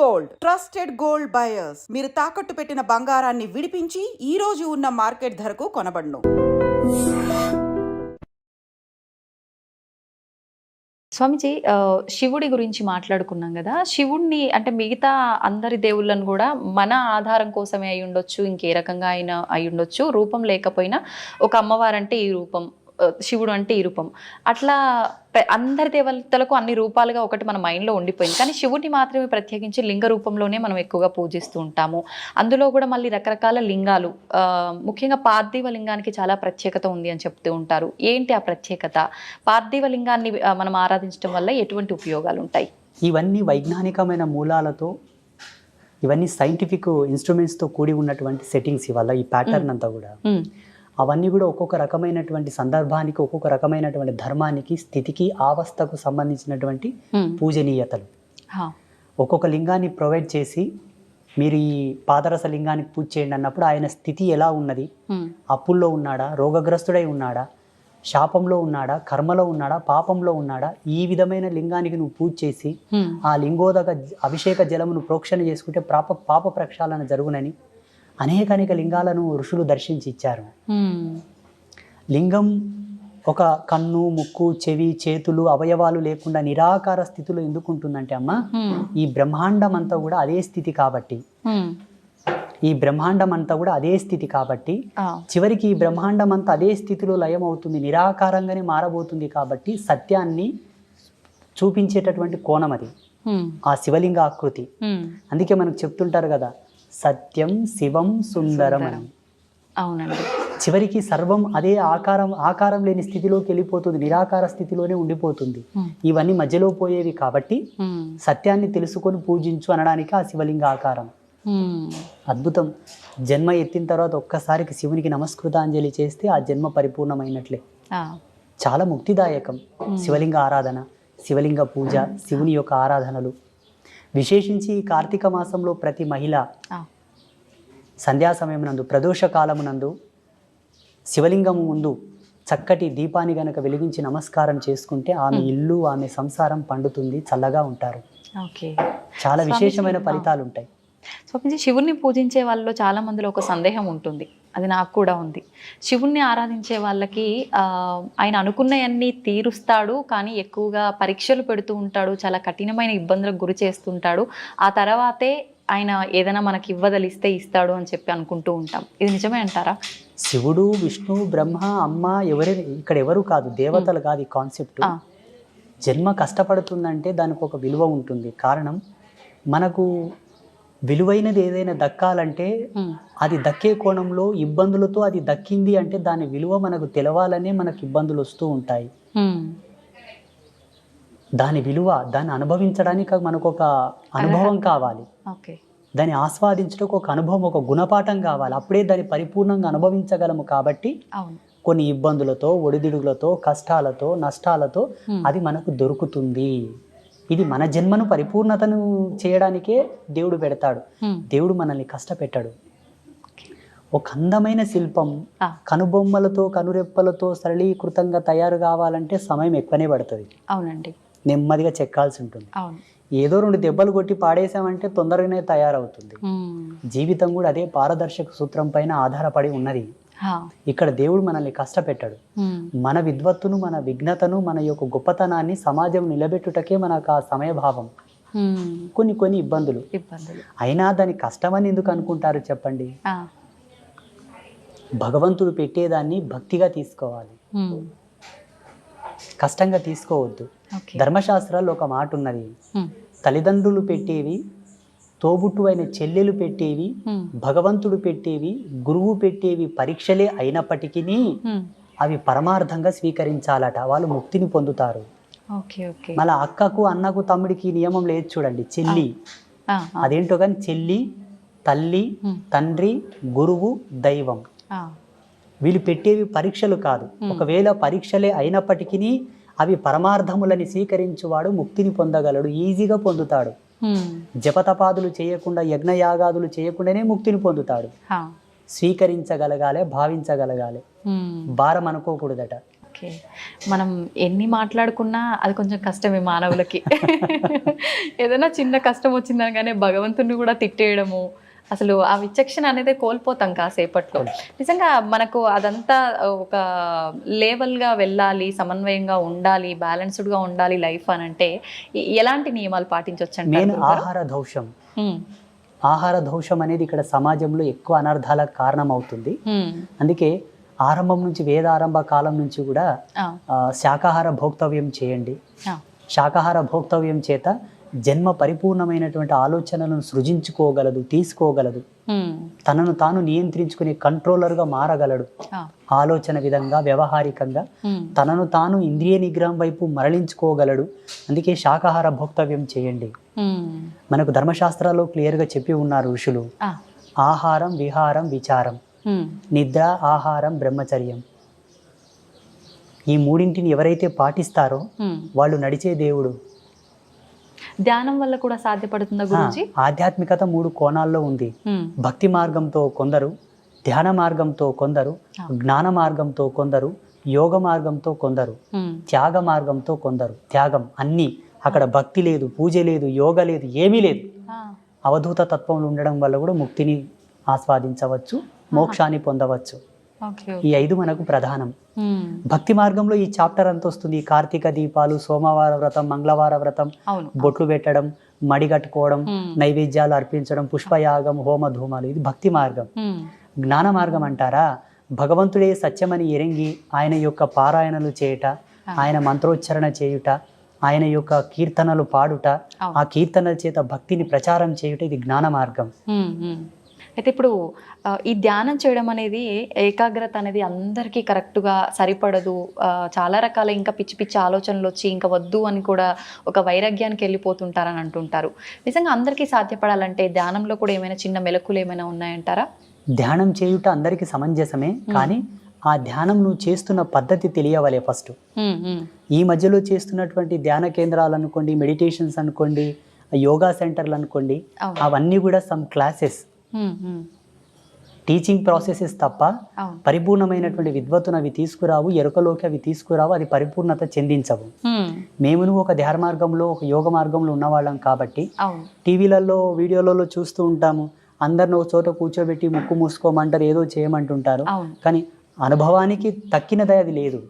Gold. Trusted gold buyers. మీరు తాకట్టు పెట్టిన బంగారాన్ని విడిపించి ఈ రోజు ఉన్న మార్కెట్ ధరకు కొనబడును. స్వామిజీ శివుడి గురించి మాట్లాడుకున్నాం కదా. శివుడిని అంటే మిగతా అందరి దేవుళ్ళను కూడా మన ఆధారం కోసమే అయి ఉండొచ్చు ఇంకే రకంగా అయినా అయి ఉండొచ్చు. రూపం లేకపోయినా ఒక అమ్మవారంటే ఈ రూపం. శివుడు అంటే ఈ రూపం. అట్లా అందరి దేవతలకు అన్ని రూపాలుగా ఒకటి మన మైండ్లో ఉండిపోయింది. కానీ శివుడిని మాత్రమే ప్రత్యేకించి లింగ రూపంలోనే మనం ఎక్కువగా పూజిస్తూ ఉంటాము. అందులో కూడా మళ్ళీ రకరకాల లింగాలు ముఖ్యంగా పార్థివ లింగానికి చాలా ప్రత్యేకత ఉంది అని చెప్తూ ఉంటారు. ఏంటి ఆ ప్రత్యేకత? పార్థివ లింగాన్ని మనం ఆరాధించడం వల్ల ఎటువంటి ఉపయోగాలు ఉంటాయి? ఇవన్నీ వైజ్ఞానికమైన మూలాలతో ఇవన్నీ సైంటిఫిక్ ఇన్స్ట్రుమెంట్స్తో కూడి ఉన్నటువంటి సెట్టింగ్స్ ఇవల్ల ఈ ప్యాటర్న్ అంతా కూడా? అవన్నీ కూడా ఒక్కొక్క రకమైనటువంటి సందర్భానికి ఒక్కొక్క రకమైనటువంటి ధర్మానికి స్థితికి ఆవస్థకు సంబంధించినటువంటి పూజనీయతలు. ఒక్కొక్క లింగాన్ని ప్రొవైడ్ చేసి మీరు ఈ పాదరస లింగానికి పూజ చేయండి అన్నప్పుడు ఆయన స్థితి ఎలా ఉన్నది? అప్పుల్లో ఉన్నాడా? రోగగ్రస్తుడై ఉన్నాడా? శాపంలో ఉన్నాడా? కర్మలో ఉన్నాడా? పాపంలో ఉన్నాడా? ఈ విధమైన లింగానికి నువ్వు పూజ చేసి ఆ లింగోదక అభిషేక జలమును ప్రోక్షణ చేసుకుంటే పాప పాప ప్రక్షాళన జరుగునని అనేక అనేక లింగాలను ఋషులు దర్శించి ఇచ్చారు లింగం ఒక కన్ను ముక్కు చెవి చేతులు అవయవాలు లేకుండా నిరాకార స్థితిలో ఎందుకు ఉంటుందంటే అమ్మ ఈ బ్రహ్మాండం అంతా కూడా అదే స్థితి కాబట్టి. ఈ బ్రహ్మాండం అంతా కూడా అదే స్థితి కాబట్టి. చివరికి ఈ బ్రహ్మాండం అంతా అదే స్థితిలో లయం అవుతుంది నిరాకారంగానే మారబోతుంది కాబట్టి సత్యాన్ని చూపించేటటువంటి కోణం అది. ఆ శివలింగ ఆకృతి అందుకే మనకు చెప్తుంటారు కదా సత్యం శివం సుందరం. అని అవునండి. చివరికి సర్వం అదే ఆకారం ఆకారం లేని స్థితిలోకి వెళ్ళిపోతుంది నిరాకార స్థితిలోనే ఉండిపోతుంది. ఇవన్నీ మధ్యలో పోయేవి కాబట్టి సత్యాన్ని తెలుసుకొని పూజించు అనడానికి ఆ శివలింగ ఆకారం. అద్భుతం. జన్మ ఎత్తిన తర్వాత ఒక్కసారికి శివునికి నమస్కృతాంజలి చేస్తే ఆ జన్మ పరిపూర్ణమైనట్లే. చాలా ముక్తిదాయకం. శివలింగ ఆరాధన శివలింగ పూజ శివుని యొక్క ఆరాధనలు. విశేషించి ఈ కార్తీక మాసంలో ప్రతి మహిళ సంధ్యా సమయమునందు ప్రదోష కాలమునందు శివలింగము ముందు చక్కటి దీపాన్ని గనక వెలిగించి నమస్కారం చేసుకుంటే ఆమె ఇల్లు ఆమె సంసారం పండుతుంది చల్లగా ఉంటారు. చాలా విశేషమైన. ఫలితాలు ఉంటాయి స్వామిజీ శివుణ్ణి పూజించే వాళ్ళలో చాలా మందిలో ఒక సందేహం ఉంటుంది. అది నాకు కూడా ఉంది. శివుణ్ణి ఆరాధించే వాళ్ళకి ఆయన అనుకున్నవన్నీ తీరుస్తాడు కానీ ఎక్కువగా పరీక్షలు పెడుతూ ఉంటాడు చాలా కఠినమైన ఇబ్బందులకు గురి చేస్తుంటాడు. ఆ తర్వాతే ఆయన ఏదైనా మనకి ఇవ్వదలిస్తే ఇస్తాడు అని చెప్పి అనుకుంటూ ఉంటాం. ఇది నిజమే అంటారా? శివుడు విష్ణు బ్రహ్మ అమ్మ ఎవరి ఇక్కడ ఎవరు కాదు దేవతలు కాదు ఈ కాన్సెప్ట్ జన్మ కష్టపడుతుందంటే దానికి ఒక విలువ ఉంటుంది. కారణం మనకు విలువైనది ఏదైనా దక్కాలంటే అది దక్కే కోణంలో ఇబ్బందులతో అది దక్కింది అంటే దాని విలువ మనకు తెలవాలనే మనకు ఇబ్బందులు వస్తూ ఉంటాయి. దాని విలువ దాన్ని అనుభవించడానికి మనకు ఒక అనుభవం కావాలి. దాన్ని ఆస్వాదించడానికి ఒక అనుభవం ఒక గుణపాఠం కావాలి. అప్పుడే దాన్ని పరిపూర్ణంగా అనుభవించగలము కాబట్టి కొన్ని ఇబ్బందులతో ఒడిదుడుగులతో కష్టాలతో నష్టాలతో అది మనకు దొరుకుతుంది. ఇది మన జన్మను పరిపూర్ణతను చేయడానికే దేవుడు పెడతాడు. దేవుడు మనల్ని కష్టపెట్టాడు. ఒక అందమైన శిల్పం కనుబొమ్మలతో కనురెప్పలతో సరళీకృతంగా తయారు కావాలంటే సమయం ఎక్కువనే పడుతుంది. అవునండి. నెమ్మదిగా చెక్కాల్సి ఉంటుంది. ఏదో రెండు దెబ్బలు కొట్టి పాడేసామంటే తొందరగానే తయారవుతుంది. జీవితం కూడా అదే పారదర్శక సూత్రం పైన ఆధారపడి ఉన్నది. ఇక్కడ దేవుడు మనల్ని కష్టపెట్టాడు. మన విద్వత్తును మన విఘ్నతను మన యొక్క గొప్పతనాన్ని సమాజం నిలబెట్టుటకే మనకు ఆ సమయభావం. కొన్ని కొన్ని ఇబ్బందులు. అయినా దాని కష్టమని ఎందుకు అనుకుంటారు చెప్పండి? భగవంతుడు పెట్టేదాన్ని భక్తిగా తీసుకోవాలి. కష్టంగా తీసుకోవద్దు. ధర్మశాస్త్రాల్లో ఒక మాట ఉన్నది. తల్లిదండ్రులు పెట్టేవి తోబుట్టు అయిన చెల్లెలు పెట్టేవి భగవంతుడు పెట్టేవి గురువు పెట్టేవి పరీక్షలే అయినప్పటికీ అవి పరమార్థంగా స్వీకరించాలట. వాళ్ళు ముక్తిని పొందుతారు. మళ్ళీ అక్కకు అన్నకు తమ్ముడికి నియమం లేదు చూడండి. చెల్లి. అదేంటో కానీ చెల్లి తల్లి తండ్రి గురువు దైవం. వీళ్ళు పెట్టేవి పరీక్షలు కాదు. ఒకవేళ పరీక్షలే అయినప్పటికీ అవి పరమార్థములని స్వీకరించువాడు ముక్తిని పొందగలడు. ఈజీగా పొందుతాడు. జపతపాదులు చేయకుండా యజ్ఞయాగాదులు చేయకుండానే ముక్తిని పొందుతాడు. స్వీకరించగలగాలి భావించగలగాలి. భారం అనుకోకూడదట. మనం ఎన్ని మాట్లాడుకున్నా అది కొంచెం కష్టమే మానవులకి. ఏదైనా చిన్న కష్టం వచ్చిందనగానే భగవంతుని కూడా తిట్టేయడము అసలు ఆ విచక్షణ అనేది కోల్పోతాం కాసేపట్లో. నిజంగా మనకు అదంతా ఒక లేవల్గా వెళ్ళాలి సమన్వయంగా ఉండాలి బ్యాలెన్స్డ్గా ఉండాలి లైఫ్ అని అంటే ఎలాంటి నియమాలు పాటించవచ్చు అంటారు ఆహార దోషం ఆహార దోషం అనేది ఇక్కడ సమాజంలో ఎక్కువ అనర్థాలకు కారణం అవుతుంది అందుకే ఆరంభం నుంచి వేదారంభ కాలం నుంచి కూడా శాకాహార భోక్తవ్యం చేయండి. శాకాహార భోక్తవ్యం చేత జన్మ పరిపూర్ణమైనటువంటి ఆలోచనలను సృజించుకోగలదు తీసుకోగలదు. తనను తాను నియంత్రించుకునే కంట్రోలర్గా మారగలడు. ఆలోచన విధంగా వ్యవహారికంగా తనను తాను ఇంద్రియ నిగ్రహం వైపు మరలించుకోగలడు. అందుకే శాకాహార భోక్తవ్యం చేయండి. మనకు ధర్మశాస్త్రాల్లో క్లియర్గా చెప్పి ఉన్నారు ఋషులు. ఆహారం విహారం విచారం. నిద్ర ఆహారం బ్రహ్మచర్యం. ఈ మూడింటిని ఎవరైతే పాటిస్తారో వాళ్ళు నడిచే దేవుడు. ధ్యానం వల్ల కూడా సాధ్యపడుతుందా గురించి ఆధ్యాత్మికత మూడు కోణాల్లో ఉంది. భక్తి మార్గంతో కొందరు ధ్యాన మార్గంతో కొందరు జ్ఞాన మార్గంతో కొందరు యోగ మార్గంతో కొందరు త్యాగ మార్గంతో కొందరు. త్యాగం అన్నీ అక్కడ భక్తి లేదు పూజ లేదు యోగ లేదు ఏమీ లేదు. అవధూత తత్వంలో ఉండడం వల్ల కూడా ముక్తిని ఆస్వాదించవచ్చు మోక్షాన్ని పొందవచ్చు. ఈ ఐదు మనకు ప్రధానం. భక్తి మార్గంలో ఈ చాప్టర్ అంత వస్తుంది. కార్తీక దీపాలు సోమవార వ్రతం మంగళవార వ్రతం బొట్లు పెట్టడం మడి కట్టుకోవడం. నైవేద్యాలు అర్పించడం పుష్పయాగం హోమ ధూమాలు. ఇది భక్తి మార్గం. జ్ఞాన మార్గం అంటారా? భగవంతుడే సత్యమని ఎరింగి ఆయన యొక్క పారాయణలు చేయుట ఆయన మంత్రోచ్చరణ చేయుట ఆయన యొక్క కీర్తనలు పాడుట. ఆ కీర్తనల చేత భక్తిని ప్రచారం చేయుట ఇది జ్ఞాన మార్గం. అయితే ఇప్పుడు ఈ ధ్యానం చేయడం అనేది ఏకాగ్రత అనేది అందరికీ కరెక్ట్గా సరిపడదు చాలా రకాల ఇంకా పిచ్చి పిచ్చి ఆలోచనలు వచ్చి ఇంకా వద్దు అని కూడా ఒక వైరాగ్యానికి వెళ్ళిపోతుంటారని అంటుంటారు నిజంగా అందరికీ సాధ్యపడాలంటే ధ్యానంలో కూడా ఏమైనా చిన్న మెలకులు ఏమైనా ఉన్నాయంటారా ధ్యానం చేయుట అందరికీ సమంజసమే కానీ ఆ ధ్యానం నువ్వు చేస్తున్న పద్ధతి తెలియవలే ఫస్ట్. ఈ మధ్యలో చేస్తున్నటువంటి ధ్యాన కేంద్రాలు అనుకోండి మెడిటేషన్స్ అనుకోండి యోగా సెంటర్లు అనుకోండి అవును. అవన్నీ కూడా సమ్ క్లాసెస్. టీచింగ్ ప్రాసెసెస్ తప్ప పరిపూర్ణమైనటువంటి విద్వత్తును అవి తీసుకురావు ఎరుకలోకి అవి తీసుకురావు అది పరిపూర్ణత చెందించవు. మ్మ్. ఒక ధ్యాన మార్గంలో ఒక యోగ మార్గంలో ఉన్నవాళ్ళం కాబట్టి టీవీలలో వీడియోలలో చూస్తూ ఉంటాము. అందరిని ఒక చోట కూర్చోబెట్టి ముక్కు మూసుకోమంటారు ఏదో చేయమంటుంటారు. కానీ అనుభవానికి తక్కినది అది లేదు.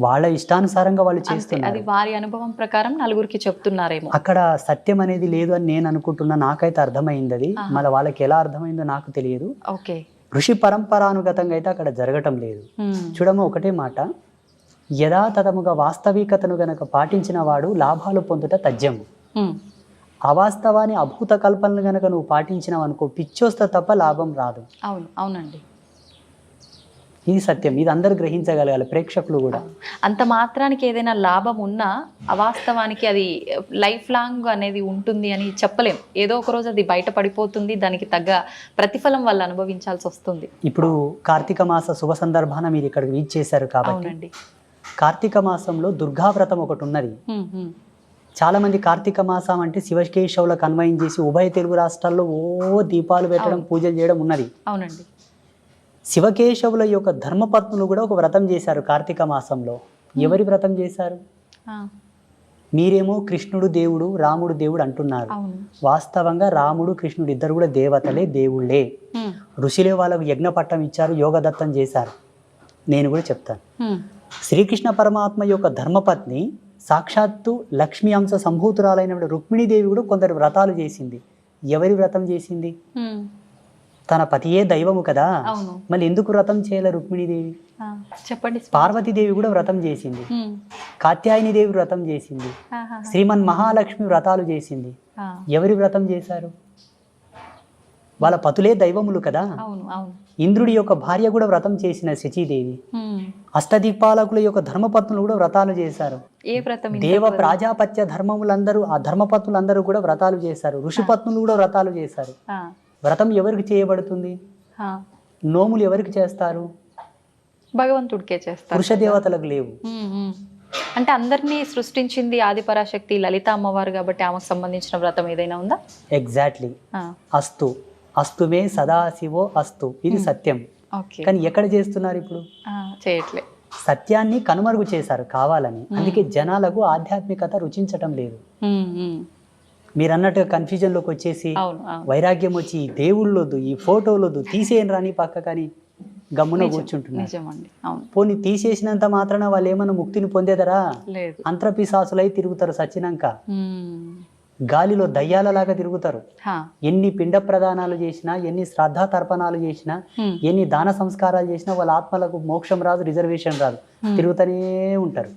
వాళ్ళ ఇష్టానుసారంగా వాళ్ళు అంతే చేస్తున్నారు. అది వారి అనుభవం ప్రకారం నలుగురికి చెప్తున్నారేమో. అక్కడ సత్యం అనేది లేదు అని నేను అనుకుంటున్నా నాకైతే అర్థమైంది అది. మళ్ళీ వాళ్ళకి ఎలా అర్థమైందో నాకు తెలియదు. ఓకే. ఋషి పరంపరానుగతంగా అయితే అక్కడ జరగటం లేదు. చూడము ఒకటే మాట. యథాతథముగా వాస్తవికతను గనక పాటించిన వాడు లాభాలు పొందుట మ్మ్. అవాస్తవాన్ని అభూత కల్పనలు గనక నువ్వు పాటించినావు అనుకో పిచ్చోస్త తప్ప లాభం రాదు. అవును అవునండి. ఇది సత్యం ఇది అందరు గ్రహించగలగాలి ప్రేక్షకులు కూడా. అంత మాత్రానికి ఏదైనా లాభం ఉన్నా అవాస్తవానికి అది లైఫ్ లాంగ్ అనేది ఉంటుంది అని చెప్పలేం. ఏదో ఒక రోజు అది బయట పడిపోతుంది దానికి తగ్గ ప్రతిఫలం వాళ్ళు అనుభవించాల్సి వస్తుంది. ఇప్పుడు కార్తీక మాస శుభ సందర్భాన మీరు ఇక్కడికి వీచ్ చేశారు కాబట్టి కార్తీక మాసంలో దుర్గావ్రతం ఒకటి ఉన్నది. చాలా మంది కార్తీక మాసం అంటే శివకేశవులకు అన్వయం చేసి ఉభయ తెలుగు రాష్ట్రాల్లో ఓ దీపాలు పెట్టడం పూజలు చేయడం ఉన్నది. అవునండి. శివకేశవుల యొక్క ధర్మపత్నులు కూడా ఒక వ్రతం చేశారు కార్తీక మాసంలో. ఎవరి వ్రతం చేశారు? మీరేమో కృష్ణుడు దేవుడు రాముడు దేవుడు అంటున్నారు. వాస్తవంగా రాముడు కృష్ణుడు ఇద్దరు కూడా దేవతలే దేవుళ్ళే. ఋషులే వాళ్ళకు యజ్ఞపట్టం ఇచ్చారు యోగదత్తం చేశారు. నేను కూడా చెప్తాను. శ్రీకృష్ణ పరమాత్మ యొక్క ధర్మపత్ని సాక్షాత్తు లక్ష్మీ అంశ సంభూతురాలైన రుక్మిణీదేవి కూడా కొందరు వ్రతాలు చేసింది. ఎవరి వ్రతం చేసింది. తన పతియే దైవము కదా. మళ్ళీ ఎందుకు వ్రతం చేయలే రుక్మిణీదేవి? చెప్పండి పార్వతీదేవి కూడా వ్రతం చేసింది. కాత్యాయని దేవి వ్రతం చేసింది. శ్రీమన్ మహాలక్ష్మి వ్రతాలు చేసింది. ఎవరి వ్రతం చేశారు? వాళ్ళ పతులే దైవములు కదా. ఇంద్రుడి యొక్క భార్య కూడా వ్రతం చేసిన శచీదేవి హ్మ్. అష్టదిక్పాలకుల యొక్క ధర్మపత్నులు కూడా వ్రతాలు చేశారు. దేవ? ప్రాజాపత్య ధర్మములందరూ ఆ ధర్మపత్నులందరూ కూడా వ్రతాలు చేశారు. ఋషిపత్నులు కూడా వ్రతాలు చేశారు. వ్రతం ఎవరికి చేయబడుతుంది. నోములు ఎవరికి చేస్తారు? భగవంతుడికే చేస్తారు పురుష దేవతలకు లేవు. అంటే అందరినీ సృష్టించింది ఆదిపరాశక్తి లలిత అమ్మవారు కాబట్టి ఆమెకు సంబంధించిన వ్రతం ఏదైనా ఉందా? ఎగ్జాక్ట్లీ అస్తు. అస్తుమే సదాశివో అస్తు. ఇది సత్యం. ఓకే. కానీ ఎక్కడ చేస్తున్నారు ఇప్పుడు? చేయట్లే. సత్యాన్ని కనుమరుగు చేశారు కావాలని. అందుకే జనాలకు ఆధ్యాత్మికత రుచించటం లేదు. మీరు అన్నట్టుగా కన్ఫ్యూజన్లోకి వచ్చేసి వైరాగ్యం వచ్చి ఈ దేవుళ్ళొద్దు ఈ ఫోటోలొద్దు తీసేయని రాని పక్క కానీ గమ్మున కూర్చుంటున్నారు. పోనీ తీసేసినంత మాత్రాన వాళ్ళు ఏమైనా ముక్తిని పొందేదరా? అంత్రపిశాసులై తిరుగుతారు సచ్చినాక. గాలిలో దయ్యాలలాగా తిరుగుతారు. హా. ఎన్ని పిండ ప్రదానాలు చేసినా ఎన్ని శ్రద్ధా తర్పణాలు చేసినా. ఎన్ని దాన సంస్కారాలు చేసినా వాళ్ళ ఆత్మలకు మోక్షం రాదు రిజర్వేషన్ రాదు. తిరుగుతూనే ఉంటారు.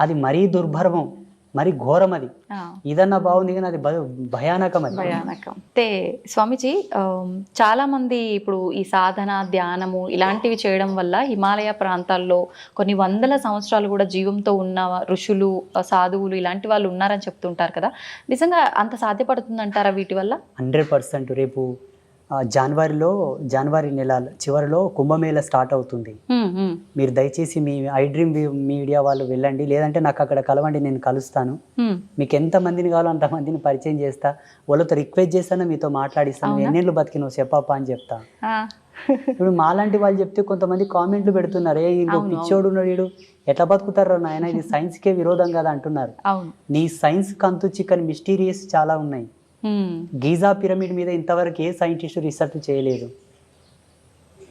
అది మరీ దుర్భర్మం. మరీ ఘోరం అది. ఇదన్నా బాగుంది కానీ అది భయ- భయానకం అది. భయానకం. అయితే స్వామీజీ చాలా మంది ఇప్పుడు ఈ సాధన ధ్యానము ఇలాంటివి చేయడం వల్ల హిమాలయ ప్రాంతాల్లో కొన్ని వందల సంవత్సరాలు కూడా జీవంతో ఉన్న ఋషులు సాధువులు ఇలాంటి వాళ్ళు ఉన్నారని చెప్తుంటారు కదా. నిజంగా అంత సాధ్యపడుతుందంటారా వీటి వల్ల? హండ్రెడ్ పర్సెంట్ రేపు జనవరిలో జనవరి నెల చివరిలో కుంభమేళ స్టార్ట్ అవుతుంది. మీరు దయచేసి మీ ఐ డ్రీమ్ మీడియా వాళ్ళు వెళ్ళండి. లేదంటే నాకు అక్కడ కలవండి నేను కలుస్తాను. మీకు ఎంత మందిని కావాలో అంత మందిని పరిచయం చేస్తా. వాళ్ళతో రిక్వెస్ట్ చేస్తాను మీతో మాట్లాడిస్తాను. ఎన్నేళ్ళు బతికినావు చెప్పప్పా అని చెప్తా. ఇప్పుడు మాలాంటి వాళ్ళు చెప్తే కొంతమంది కామెంట్లు పెడుతున్నారు. ఏ ఇంకో పిచ్చోడు ఉన్నాడు వీడు. ఎట్లా బతుకుతారో నాయన? ఇది సైన్స్కే విరోధం కదా అంటున్నారు. నీ సైన్స్ కంతు చిక్కని మిస్టీరియస్ చాలా ఉన్నాయి. గీజా పిరమిడ్ మీద ఇంతవరకు ఏ సైంటిస్టు రీసెర్చ్ చేయలేదు.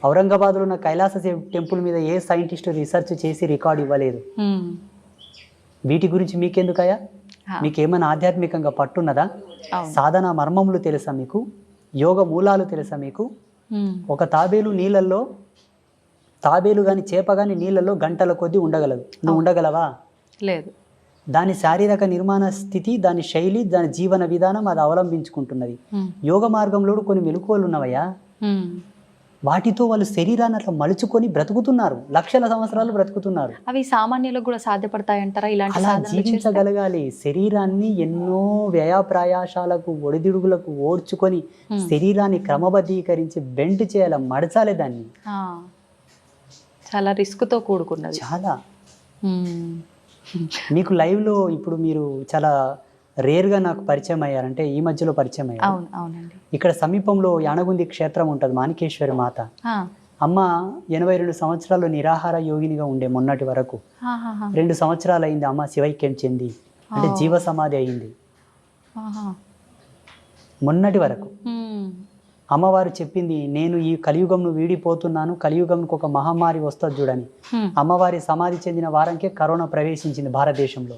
ఔరంగాబాద్లో ఉన్న కైలాస టెంపుల్ మీద ఏ సైంటిస్టు రీసెర్చ్ చేసి రికార్డ్ ఇవ్వలేదు. ఉమ్. వీటి గురించి మీకెందుకయ్యా? ఆ, మీకు ఏమైనా ఆధ్యాత్మికంగా పట్టున్నదా? సాధన మర్మములు తెలుసా మీకు? యోగ మూలాలు తెలుసా మీకు? ఉమ్, ఒక తాబేలు నీళ్ళల్లో తాబేలు కానీ చేప కానీ నీళ్ళల్లో గంటల కొద్దీ ఉండగలదు. నువ్వు ఉండగలవా? లేదు. దాని శారీరక నిర్మాణ స్థితి దాని శైలి దాని జీవన విధానం అది అవలంబించుకుంటున్నది. యోగ మార్గంలో కొన్ని మెలకువలు ఉన్నవయ్యా. వాటితో వాళ్ళు శరీరాన్ని అట్లా మలుచుకొని బ్రతుకుతున్నారు. లక్షల సంవత్సరాలు బ్రతుకుతున్నారు. అవి సామాన్యులకు కూడా సాధ్యపడతాయంటారా ఇలాంటి అలా? జీవించగలగాలి. శరీరాన్ని ఎన్నో వ్యయప్రయాసాలకు ఒడిదుడుగులకు ఓడ్చుకొని శరీరాన్ని క్రమబద్ధీకరించి బెండ్ చేయాలి? మడచాలి దాన్ని. చాలా రిస్క్తో కూడుకున్నది. చాలా. మీకు లైవ్లో ఇప్పుడు మీరు చాలా రేర్గా నాకు పరిచయం అయ్యారంటే ఈ మధ్యలో పరిచయం అయ్యారు. అవును అవునండి. ఇక్కడ సమీపంలో యానగుంది క్షేత్రం ఉంటుంది మాణికేశ్వరి మాత. అమ్మ ఎనభై రెండు సంవత్సరాలు నిరాహార యోగినిగా ఉండే మొన్నటి వరకు. రెండు సంవత్సరాలు అయింది అమ్మ శివైక్యం చెంది. అంటే జీవ సమాధి అయింది. మొన్నటి వరకు. అమ్మవారు చెప్పింది నేను ఈ కలియుగంను వీడిపోతున్నాను కలియుగంకు ఒక మహమ్మారి వస్తుంది చూడని. అమ్మవారి సమాధి చెందిన వారంకే కరోనా ప్రవేశించింది భారతదేశంలో.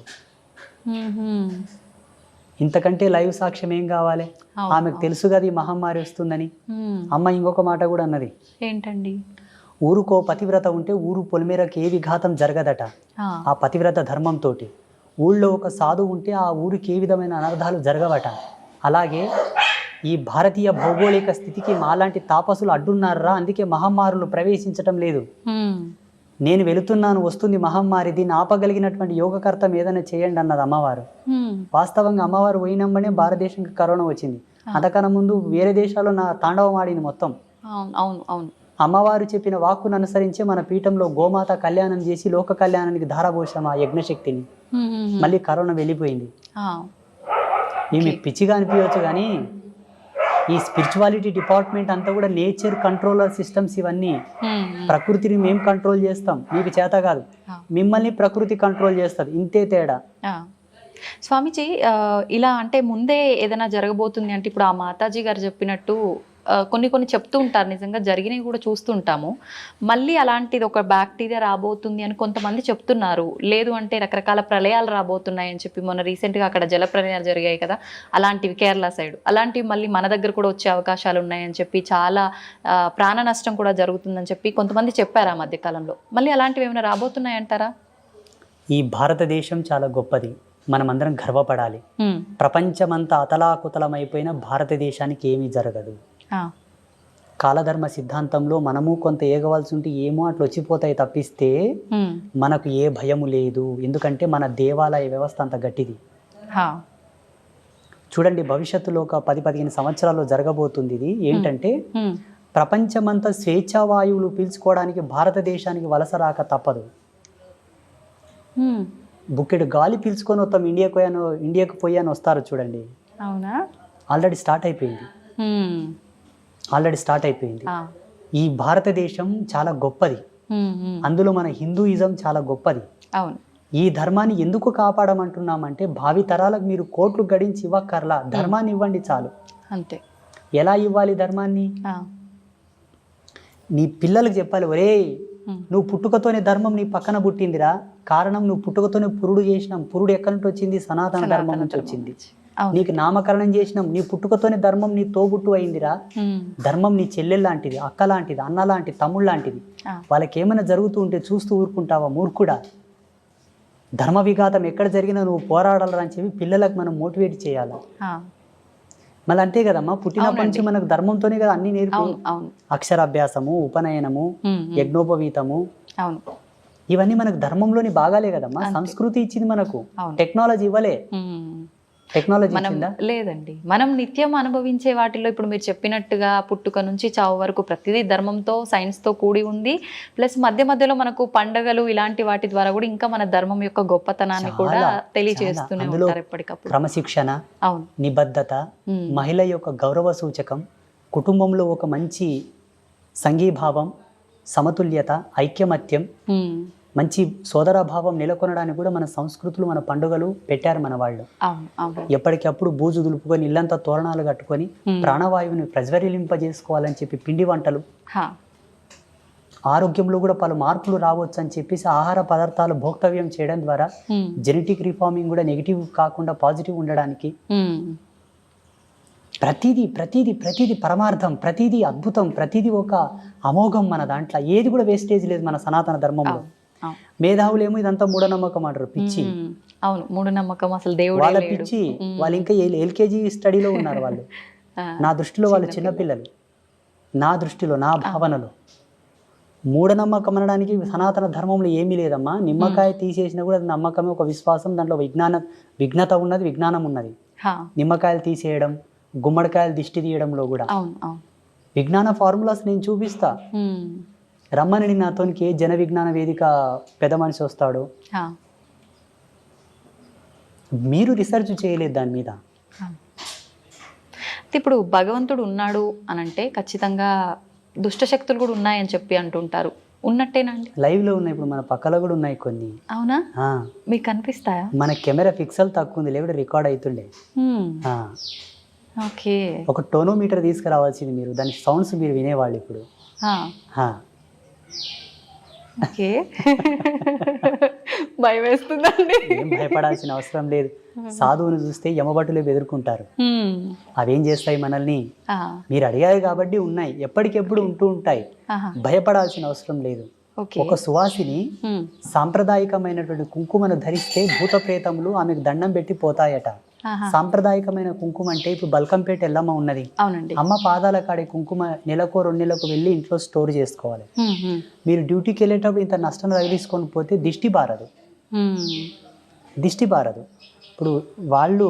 ఇంతకంటే లైవ్ సాక్ష్యం ఏం కావాలి? ఆమెకు తెలుసు కదా ఈ మహమ్మారి వస్తుందని. అమ్మ ఇంకొక మాట కూడా అన్నది. ఏంటండి? ఊరుకో పతివ్రత ఉంటే ఊరు పొలిమేరకు ఏ విఘాతం జరగదట. ఆ, పతివ్రత ధర్మంతో ఊళ్ళో ఒక సాధు ఉంటే ఆ ఊరికి ఏ విధమైన అనర్థాలు జరగవట. అలాగే ఈ భారతీయ భౌగోళిక స్థితికి మాలాంటి తాపసులు అడ్డున్నారా? అందుకే మహమ్మారులు ప్రవేశించటం లేదు. నేను వెళుతున్నాను వస్తుంది మహమ్మారి దీన్ని ఆపగలిగినటువంటి యోగకర్తం ఏదైనా చేయండి అన్నది అమ్మవారు. వాస్తవంగా అమ్మవారు పోయినమ్మనే భారతదేశంకి కరోనా వచ్చింది. అంతకన్నా ముందు వేరే దేశాల్లో నా తాండవం ఆడింది మొత్తం. అవును అమ్మవారు చెప్పిన వాక్కును అనుసరించి మన పీఠంలో గోమాత కళ్యాణం చేసి లోక కళ్యాణానికి ధారపోసాం ఆ యజ్ఞశక్తిని. మళ్ళీ కరోనా వెళ్ళిపోయింది. ఈమె పిచ్చిగా అనిపించవచ్చు కానీ ఈ స్పిరిచువాలిటీ డిపార్ట్మెంట్ అంతా కూడా నేచర్ కంట్రోలర్ సిస్టమ్స్ ఇవన్నీ. ప్రకృతిని మేము కంట్రోల్ చేస్తాం మీకు చేత కాదు. మిమ్మల్ని ప్రకృతి కంట్రోల్ చేస్తుంది ఇంతే తేడా. స్వామీజీ ఇలా అంటే ముందే ఏదైనా జరగబోతుంది అంటే ఇప్పుడు ఆ మాతాజీ గారు చెప్పినట్టు కొన్ని కొన్ని చెప్తూ ఉంటారు. నిజంగా జరిగినవి కూడా చూస్తుంటాము. మళ్ళీ అలాంటిది ఒక బ్యాక్టీరియా రాబోతుంది అని కొంతమంది చెప్తున్నారు. లేదు అంటే రకరకాల ప్రళయాలు రాబోతున్నాయి అని చెప్పి మొన్న రీసెంట్గా అక్కడ జల ప్రళయాలు జరిగాయి కదా అలాంటివి కేరళ సైడ్. అలాంటివి మళ్ళీ మన దగ్గర కూడా వచ్చే అవకాశాలు ఉన్నాయని చెప్పి చాలా ప్రాణ నష్టం కూడా జరుగుతుందని చెప్పి కొంతమంది చెప్పారు ఆ మధ్యకాలంలో మళ్ళీ అలాంటివి ఏమైనా రాబోతున్నాయంటారా? ఈ భారతదేశం చాలా గొప్పది. మనమందరం గర్వపడాలి. ప్రపంచమంతా అతలాకుతలమైపోయిన భారతదేశానికి ఏమీ జరగదు. కాలధర్మ సిద్ధాంతంలో మనము కొంత ఏగవలసి ఉంటే ఏమో అట్లా వచ్చిపోతాయి తప్పిస్తే మనకు ఏ భయము లేదు. ఎందుకంటే మన దేవాలయ వ్యవస్థ అంత గట్టిది. చూడండి భవిష్యత్తులో ఒక పది పదిహేను సంవత్సరాల్లో జరగబోతుంది ఇది. ఏంటంటే. ప్రపంచమంతా స్వేచ్ఛావాయువులు పీల్చుకోవడానికి భారతదేశానికి వలస రాక తప్పదు. బుక్కెడు గాలి పీల్చుకొని వస్తాం ఇండియాకు పోయాను ఇండియాకు పోయాను వస్తారు చూడండి. అవునా? ఆల్రెడీ స్టార్ట్ అయిపోయింది. ఆల్రెడీ స్టార్ట్ అయిపోయింది. ఈ భారతదేశం చాలా గొప్పది. అందులో మన హిందూయిజం చాలా గొప్పది. అవును. ఈ ధర్మాన్ని ఎందుకు కాపాడమంటున్నామంటే భావి తరాలకు మీరు కోట్లు గడించి ఇవ్వక్కర్లా. ధర్మాన్ని ఇవ్వండి చాలు. అంతే. ఎలా ఇవ్వాలి ధర్మాన్ని? నీ పిల్లలకు చెప్పాలి ఒరే నువ్వు పుట్టుకతోనే ధర్మం నీ పక్కన పుట్టిందిరా. కారణం నువ్వు పుట్టుకతోనే పురుడు చేసినాం. పురుడు ఎక్కడి నుంచి వచ్చింది? సనాతన ధర్మం నుంచి వచ్చింది. నీకు నామకరణం చేసినాం నీ పుట్టుకతోనే ధర్మం నీ తోబుట్టు అయిందిరా. ధర్మం నీ చెల్లెలు లాంటిది అక్క లాంటిది అన్న లాంటిది తమ్ముడు లాంటిది వాళ్ళకి ఏమైనా జరుగుతూ ఉంటే చూస్తూ ఊరుకుంటావా మూర్ఖుడా? ధర్మ విఘాతం ఎక్కడ జరిగినా నువ్వు పోరాడాలని చెప్పి పిల్లలకు మనం మోటివేట్ చేయాలి? మళ్ళీ అంతే కదమ్మా పుట్టినప్పటి నుంచి మనకు ధర్మంతోనే కదా అన్ని నేర్పి. అక్షరాభ్యాసము ఉపనయనము యజ్ఞోపవీతము. ఇవన్నీ మనకు ధర్మంలోని భాగాలే కదమ్మా సంస్కృతి ఇచ్చింది మనకు. టెక్నాలజీ ఇవ్వలే. టెక్నాలజీ మనం లేదండి. మనం నిత్యం అనుభవించే వాటిలో ఇప్పుడు మీరు చెప్పినట్టుగా పుట్టుక నుంచి చావు వరకు ప్రతిదీ ధర్మంతో science తో కూడి ఉంది ప్లస్ మధ్య మధ్యలో మనకు పండగలు ఇలాంటి వాటి ద్వారా కూడా ఇంకా మన ధర్మం యొక్క గొప్పతనాన్ని కూడా చాలా, తెలియజేస్తూనే చాలా. అందులో ఉంటారు ఎప్పటికప్పుడు. క్రమశిక్షణ అవును. నిబద్ధత మహిళ యొక్క గౌరవ సూచకం కుటుంబంలో ఒక మంచి సంఘీభావం సమతుల్యత ఐక్యమత్యం మంచి సోదరభావం నెలకొనడానికి కూడా మన సంస్కృతులు మన పండుగలు పెట్టారు మన వాళ్ళు. ఎప్పటికప్పుడు బూజు దులుపుకొని ఇల్లంతా తోరణాలు కట్టుకొని. ప్రాణవాయువుని ప్రజ్వరిలింపజేసుకోవాలని చెప్పి పిండి వంటలు. ఆరోగ్యంలో కూడా పలు మార్పులు రావచ్చు అని చెప్పేసి ఆహార పదార్థాలు భోక్తవ్యం చేయడం ద్వారా జెనెటిక్ రిఫార్మింగ్ కూడా నెగిటివ్ కాకుండా పాజిటివ్ ఉండడానికి ప్రతిదీ ప్రతిదీ ప్రతిదీ పరమార్థం ప్రతిదీ అద్భుతం ప్రతిదీ ఒక అమోఘం మన దాంట్లో. ఏది కూడా వేస్టేజ్ లేదు మన సనాతన ధర్మంలో. మేధావులు ఏమో ఇదంతా మూఢనమ్మకం అంటారు పిచ్చి. అవును మూఢనమ్మకం అసలు దేవుడే వాళ్ళ పిచ్చి వాళ్ళు ఇంకా ఎల్కేజీ స్టడీలో ఉన్నారు వాళ్ళు. నా దృష్టిలో వాళ్ళు చిన్నపిల్లలు నా దృష్టిలో నా భావనలో. మూఢనమ్మకం అనడానికి సనాతన ధర్మంలో ఏమీ లేదమ్మా. నిమ్మకాయ తీసేసినా కూడా అది నమ్మకమే ఒక విశ్వాసం. దాంట్లో విజ్ఞాన విఘ్నత ఉన్నది విజ్ఞానం ఉన్నది. నిమ్మకాయలు తీసేయడం గుమ్మడికాయలు దిష్టి తీయడంలో కూడా. విజ్ఞాన ఫార్ములాస్ నేను చూపిస్తా. ఉమ్, రమ్మని నాతోనికి ఏ జన విజ్ఞాన వేదిక పెద్ద మనిషి వస్తాడు? మీరు రీసెర్చ్ చేయలేదు దాని మీద? ఇప్పుడు భగవంతుడు ఉన్నాడు అని అంటే ఖచ్చితంగా దుష్ట శక్తులు కూడా ఉన్నాయని చెప్పి అంటుంటారు. ఉన్నట్టేనా అండి? లైవ్లో ఉన్నాయి. ఇప్పుడు మన పక్కలో కూడా ఉన్నాయి కొన్ని. అవునా? మీకు కనిపిస్తాయా? మన కెమెరా పిక్సెల్ తక్కువ ఉంది. లేకపోతే రికార్డ్ అవుతుండే ఓకే. ఒక టోనోమీటర్ తీసుకురావాల్సింది మీరు. దాని సౌండ్స్ మీరు వినేవాళ్ళు ఇప్పుడు. ఓకే. భయం వేస్తుందండి ఏం భయపడాల్సిన అవసరం లేదు. సాధువుని చూస్తే యమభటులే బెదురుకుంటారు. అవేం చేస్తాయి మనల్ని? మీరు అడిగారు కాబట్టి ఉన్నాయి. ఎప్పటికెప్పుడు ఉంటూ ఉంటాయి. భయపడాల్సిన అవసరం లేదు. ఒక సువాసిని సాంప్రదాయకమైనటువంటి కుంకుమను ధరిస్తే భూత ప్రేతములు ఆమెకు దండం పెట్టి పోతాయట. సాంప్రదాయకమైన కుంకుమ అంటే ఇప్పుడు బల్కంపేట ఎల్లమ్మ ఉన్నది. అమ్మ పాదాల కాడే కుంకుమ నెలకో రెండు నెలలకు వెళ్ళి ఇంట్లో స్టోర్ చేసుకోవాలి. మీరు డ్యూటీకి వెళ్ళేటప్పుడు ఇంత నష్టం తగిలిసుకొని పోతే దిష్టి బారదు. దిష్టి బారదు. ఇప్పుడు వాళ్ళు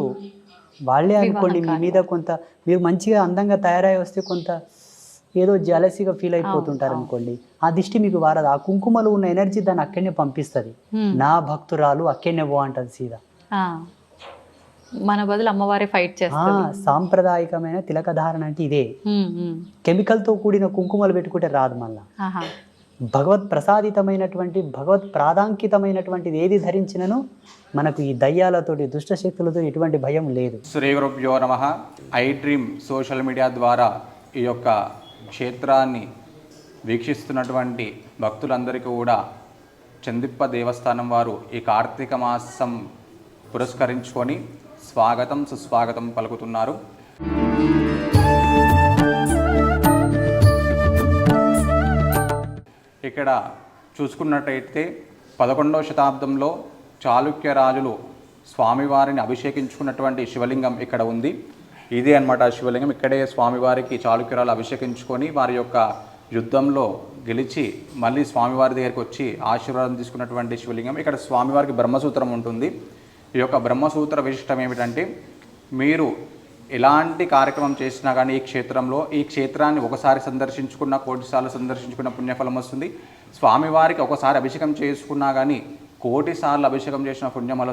వాళ్ళే అనుకోండి మీ మీద కొంత మీరు మంచిగా అందంగా తయారై వస్తే కొంత ఏదో జలసిగా ఫీల్ అయిపోతుంటారు అనుకోండి. ఆ దిష్టి మీకు వారదు. ఆ కుంకుమలో ఉన్న ఎనర్జీ దాన్ని అక్కడనే పంపిస్తుంది. నా భక్తురాలు అక్కడనే పో అంటది సీదా ఆ, మన బదులు అమ్మవారే ఫైట్ ఆ, చేస్తుంది సాంప్రదాయకమైన తిలకధారణ అంటే ఇదే. కెమికల్తో కూడిన కుంకుమలు పెట్టుకుంటే రాదు మళ్ళా. భగవత్ ప్రసాదితమైనటువంటి భగవత్ ప్రాధాంకితమైనటువంటిది ఏది ధరించినను మనకు ఈ దయ్యాలతోటి దుష్ట శక్తులతో ఎటువంటి భయం లేదు. శ్రీ గురుభ్యో నమ. ఐ డ్రీమ్ సోషల్ మీడియా ద్వారా ఈ యొక్క క్షేత్రాన్ని వీక్షిస్తున్నటువంటి భక్తులందరికీ కూడా చందిప్ప దేవస్థానం వారు ఈ కార్తీక మాసం పురస్కరించుకొని స్వాగతం సుస్వాగతం పలుకుతున్నారు. ఇక్కడ చూసుకున్నట్టయితే పదకొండవ శతాబ్దంలో చాళుక్య రాజులు స్వామివారిని అభిషేకించుకున్నటువంటి శివలింగం ఇక్కడ ఉంది. ఇదే అనమాట శివలింగం. ఇక్కడే స్వామివారికి చాళుక్యురాలు అభిషేకించుకొని వారి యొక్క యుద్ధంలో గెలిచి మళ్ళీ స్వామివారి దగ్గరికి వచ్చి ఆశీర్వాదం తీసుకున్నటువంటి శివలింగం. ఇక్కడ స్వామివారికి బ్రహ్మసూత్రం ఉంటుంది. ఈ యొక్క బ్రహ్మసూత్ర విశిష్టం ఏమిటంటే మీరు ఎలాంటి కార్యక్రమం చేసినా కానీ ఈ క్షేత్రంలో ఈ క్షేత్రాన్ని ఒకసారి సందర్శించుకున్న కోటిసార్లు సందర్శించుకున్న పుణ్యఫలం వస్తుంది. స్వామివారికి ఒకసారి అభిషేకం చేసుకున్నా కానీ కోటి సార్లు అభిషేకం చేసిన పుణ్యమల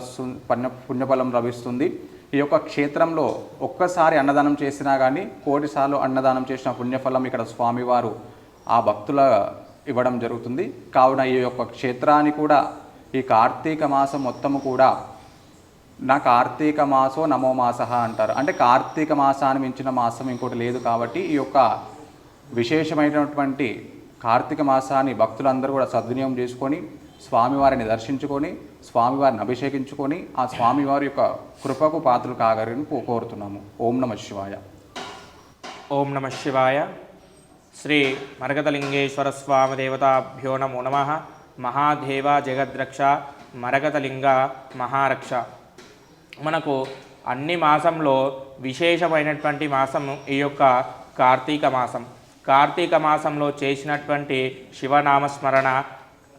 పుణ్య పుణ్యఫలం లభిస్తుంది. ఈ యొక్క క్షేత్రంలో ఒక్కసారి అన్నదానం చేసినా కానీ కోటిసార్లు అన్నదానం చేసిన పుణ్యఫలం ఇక్కడ స్వామివారు ఆ భక్తుల ఇవ్వడం జరుగుతుంది. కావున ఈ యొక్క క్షేత్రాన్ని కూడా ఈ కార్తీక మాసం మొత్తము కూడా నా కార్తీక మాసో నమో మాస అంటారు. అంటే కార్తీక మాసాన్ని మించిన మాసం ఇంకోటి లేదు కాబట్టి ఈ యొక్క విశేషమైనటువంటి కార్తీక మాసాన్ని భక్తులందరూ కూడా సద్వినియోగం చేసుకొని స్వామివారిని దర్శించుకొని స్వామివారిని అభిషేకించుకొని ఆ స్వామివారి యొక్క కృపకు పాత్రలు కాగరని కోరుతున్నాము. ఓం నమ శివాయ. ఓం నమ శివాయ. శ్రీ మరగతలింగేశ్వర స్వామి దేవతాభ్యో నమో నమ. మహాదేవ జగద్రక్ష మరగతలింగ మహారక్ష. మనకు అన్ని మాసంలో విశేషమైనటువంటి మాసం ఈ యొక్క కార్తీక మాసం. కార్తీక మాసంలో చేసినటువంటి శివనామస్మరణ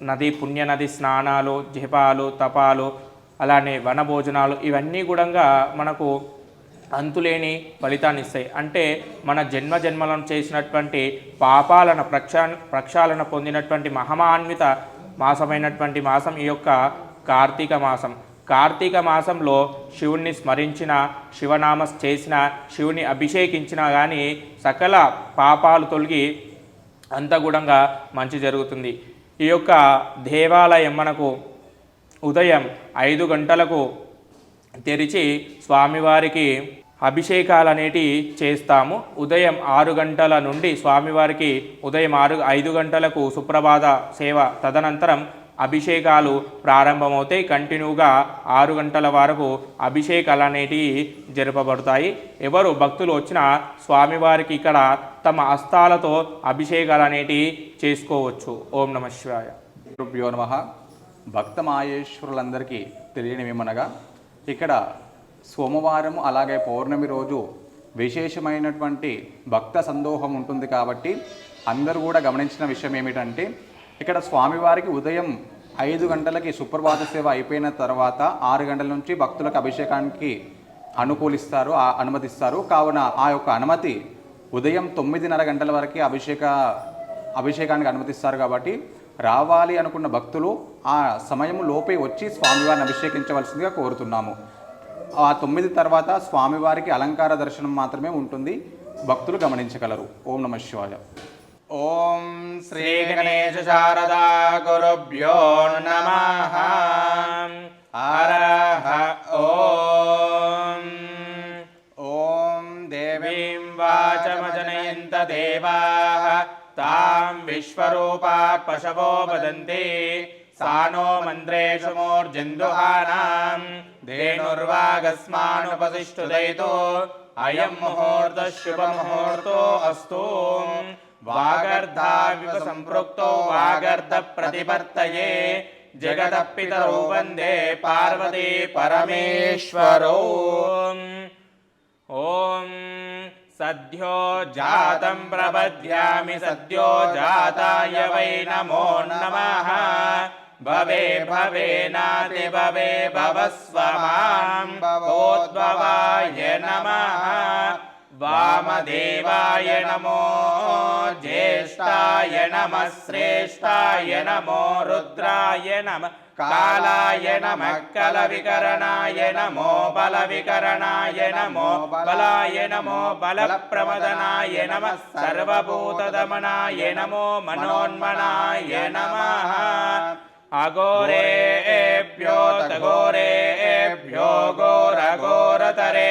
నది పుణ్యనది స్నానాలు జపాలు తపాలు అలానే వనభోజనాలు ఇవన్నీ కూడా మనకు అంతులేని ఫలితాన్ని ఇస్తాయి. అంటే మన జన్మ జన్మలను చేసినటువంటి పాపాలను ప్రక్షా ప్రక్షాళన పొందినటువంటి మహమాన్విత మాసమైనటువంటి మాసం ఈ యొక్క కార్తీక మాసం. కార్తీక మాసంలో శివుణ్ణి స్మరించిన శివనామ చేసిన శివుని అభిషేకించినా కానీ సకల పాపాలు తొలగి అంత గుణంగా మంచి జరుగుతుంది. ఈ యొక్క దేవాలయం మనకు ఉదయం ఐదు గంటలకు తెరిచి స్వామివారికి అభిషేకాలు అనేటివి చేస్తాము. ఉదయం ఆరు గంటల నుండి స్వామివారికి ఉదయం ఆరు ఐదు గంటలకు సుప్రభాత సేవ. తదనంతరం అభిషేకాలు ప్రారంభమవుతాయి. కంటిన్యూగా ఆరు గంటల వరకు అభిషేకాలు అనేటివి జరపబడతాయి. ఎవరు భక్తులు వచ్చినా స్వామివారికి ఇక్కడ తమ హస్తాలతో అభిషేకాలు అనేటివి చేసుకోవచ్చు. ఓం నమ శివాయ. నమ. భక్త మాయేశ్వరులందరికీ తెలియనివేమనగా ఇక్కడ సోమవారం అలాగే పౌర్ణమి రోజు విశేషమైనటువంటి భక్త సందోహం ఉంటుంది కాబట్టి అందరూ కూడా గమనించిన విషయం ఏమిటంటే ఇక్కడ స్వామివారికి ఉదయం ఐదు గంటలకి సుప్రభాత సేవ అయిపోయిన తర్వాత ఆరు గంటల నుంచి భక్తులకు అభిషేకానికి అనుకూలిస్తారు ఆ అనుమతిస్తారు. కావున ఆ యొక్క అనుమతి ఉదయం తొమ్మిదిన్నర గంటల వరకు అభిషేక అభిషేకానికి అనుమతిస్తారు కాబట్టి రావాలి అనుకున్న భక్తులు ఆ సమయం లోపే వచ్చి స్వామివారిని అభిషేకించవలసిందిగా కోరుతున్నాము. ఆ తొమ్మిది తర్వాత స్వామివారికి అలంకార దర్శనం మాత్రమే ఉంటుంది. భక్తులు గమనించగలరు. ఓం నమ శివాయ. శ్రీ గణేశ శారదా గురుభ్యో నమ. హరహ ఓం. ఓం దేవీం వాచమజనయంత దేవాః. తాం విశ్వరూపాత్ పశవో వదంతి. సానో మంత్రేషు మూర్జందుహానాం. ధేనుర్వాగస్మానుపతిష్ఠుదైతో అయం ముహూర్త శుభముహూర్తో అస్తు వాగర్ధావివ సంపృక్తో వాగర్ధ ప్రతిపత్తయే. జగదప్పితరో వందే పార్వతీ పరమేశ్వరో. ఓం సద్యో జాతం ప్రపద్యామి సద్యో జాతాయ వై నమో నమ. భవే భవే నాది భవే భవస్వమాం భవోద్భవాయ నమః. వామదేవాయ నమో జ్యేష్ఠాయ నమ శ్రేష్ఠాయ నమో రుద్రాయ నమ కాలాయ నమ కల వికరణాయ నమో బల వికరణాయ నమో బలాయ నమో బల ప్రమదనాయ నమ సర్వభూతదమనాయ నమో మనోన్మనాయ నమ అఘోరేభ్యో తఘోరేభ్యో ఘోరఘోరతరేభ్యः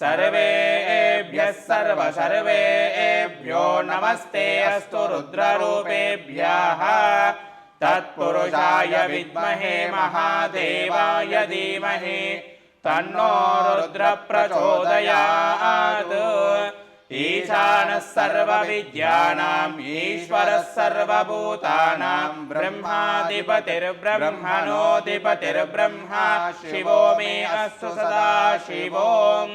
सर्वेभ्यः सर्व सर्वेभ्यो नमस्ते अस्तु रुद्ररूपेभ्यः तत्पुरुषाय विद्महे महादेवाय धीमहि तन्नो रुद्र प्रचोदयात् ईशानः सर्वविद्यानाम् ईश्वरः सर्वभूतानां ब्रह्माधिपतिर्ब्रह्मणोऽधिपतिर्ब्रह्मा शिवो मे अस्तु सदा शिवोम्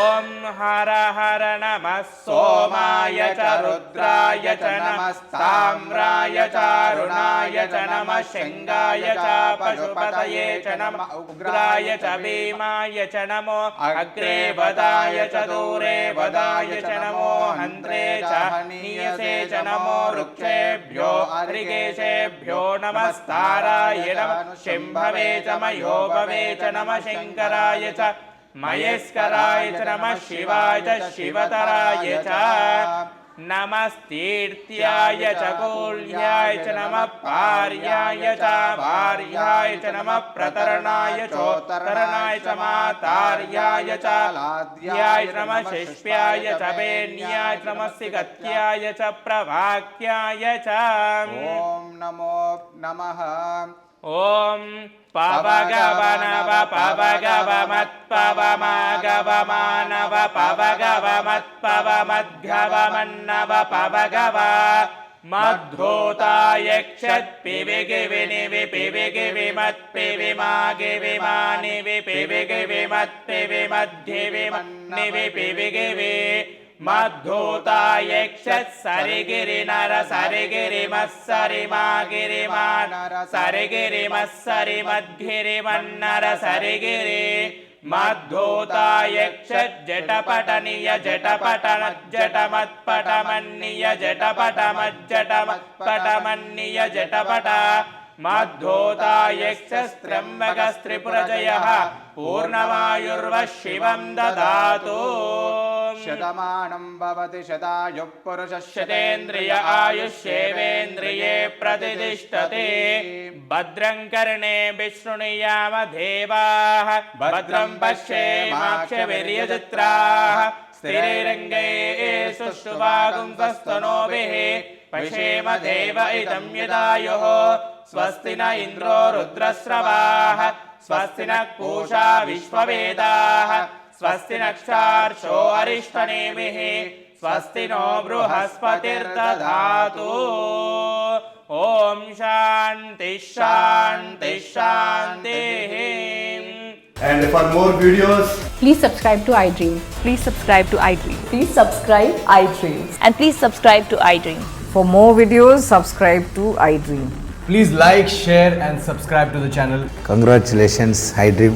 ॐ हर हर नमः सोमाय च रुद्राय च नमस्ताम्राय चारुणाय रुद्राय च नमः शृङ्गाय च पशुपतये च नमः उग्राय च भीमाय च नमो अग्रे वदाय च दूरे वदाय च नमो हन्त्रे च नीयसे च नमो वृक्षेभ्यो हरिकेशेभ्यो नमस्ताराय नमः शिम्भवे च मयोभवे च नमः शङ्कराय च मयस्कराय च नमः शिवाय च शिवतराय च नमस्तीर्थ्याय च कूल्याय च नमः पार्याय च भार्याय च नमः प्रतरणाय चोत्तरणाय च मातार्याय च लाद्याय च नमः शिष्प्याय च वेण्याय च नमः सिगत्याय च प्रभाक्याय च ఓం పవగవనవ పవగవమత్పవమాగవమానవ పవగవమత్పవమద్గవమన్నవ పవగవ మద్భూతాయక్షత్పివిగివినివి పివిగివిమత్పివిమాగివిమానివి పివిగివిమత్పివిమద్ధివిమన్నివి పివిగివి మద్ధూతాయక్షత్ సరిగిరి నర సరిగిరి మస్సరి మాగిరి మానర సరిగిరి మస్సరి మద్గిరి మన్నర సరిగిరి మద్ధూతాయక్షటపటనీయ జటపటమజ్జటమత్పటమన్నీయ జటపటమజ్జటమత్పటమన్నీయ జటపట మద్ధూతాయక్షస్త్రంబగస్త్రిపురజయ పూర్ణమాయుర్వ శివం దదాతు शतमानं भवति शतायुः पुरुषः शतेन्द्रिय आयुष्येवेन्द्रिये प्रतिष्ठते भद्रं कर्णे विशृणुयाम देवाः भद्रं पश्येमाक्षवीर्यजत्राः स्थिरैरङ्गे सुश्रुवागुंसस्तनोभिः पशेम देव इदं यदायुः स्वस्ति न इन्द्रो रुद्रस्रवाः स्वस्ति न पूषा विश्ववेदाः स्वस्ति नक्षार्षो अरिष्टनेमिः स्वस्ति नो बृहस्पतिर्दधातु ॐ शान्ति शान्ति शान्तिः And for more videos, Please subscribe to iDream. Please subscribe to iDream. Please subscribe iDream. And please subscribe to iDream. For more videos, subscribe to iDream. Please like, share, and subscribe to the channel. Congratulations, iDream.